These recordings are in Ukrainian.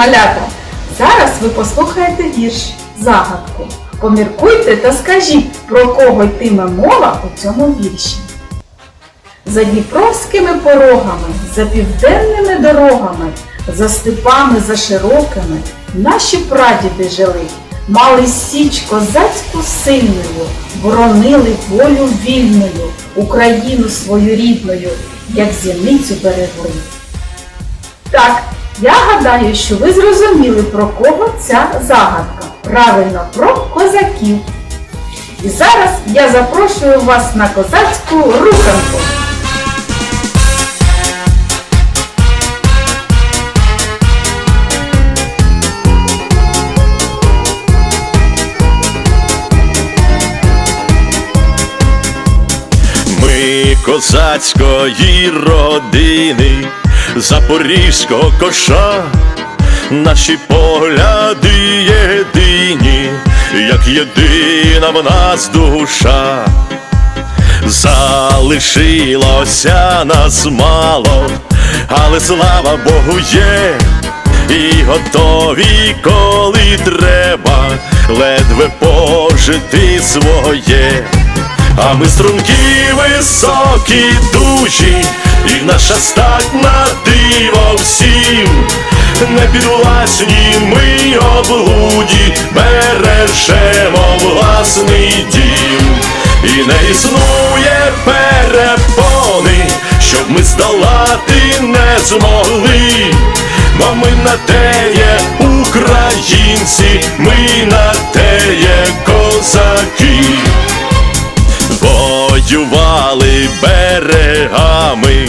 малята! Зараз ви послухаєте вірш загадку. Поміркуйте та скажіть, про кого йтиме мова у цьому вірші. За дніпровськими порогами, за південними дорогами, за степами за широкими наші прадіди жили, мали січ козацьку сильною, боронили волю вільною, Україну свою рідною, як зіницю берегли. Так, я гадаю, що ви зрозуміли, про кого ця загадка. Правильно, про козаків. І зараз я запрошую вас на козацьку руханку. Ми козацької родини, запорізького коша, наші погляди єдині, як єдина в нас душа. Залишилося нас мало, але слава Богу є, і готові, коли треба, ледве пожити своє. А ми струнки високі дужі, і наша стать на диво всім. Не підвласні ми облуді, бережемо власний дім. І не існує перепони, щоб ми здолати не змогли. Бо ми на те є українці, ми на те є козаки воювали берегами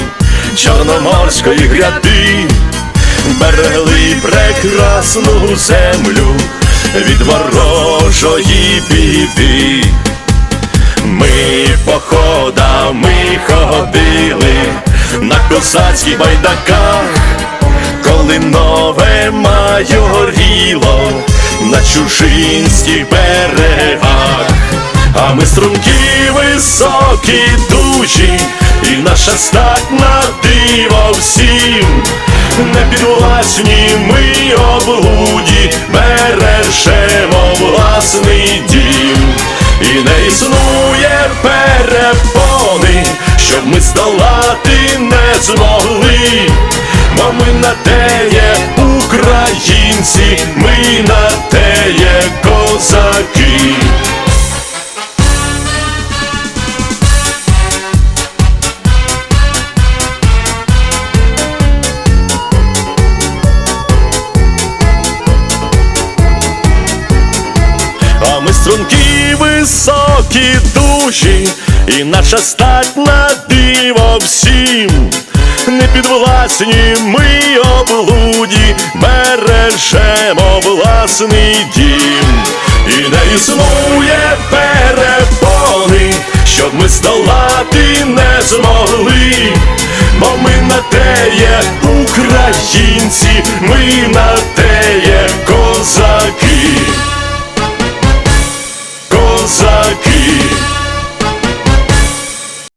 Чорноморської гряди, берегли прекрасну землю від ворожої біди. Ми походами ходили на козацьких байдаках, коли нове маю горіло на чужинських берегах. А ми струнки високі дужі, і наша стать на диво всім. Не підвласні ми облуді, бережемо власний дім. І не існує перепони, щоб ми здолати не змогли. Бо ми на те є українці, ми на те є козаки. Ми струнки високі душі, і наша стать на диво всім. Не підвласні ми облуді, бережемо власний дім. І не існує перепони, щоб ми здолати не змогли. Бо ми на те є українці, ми на те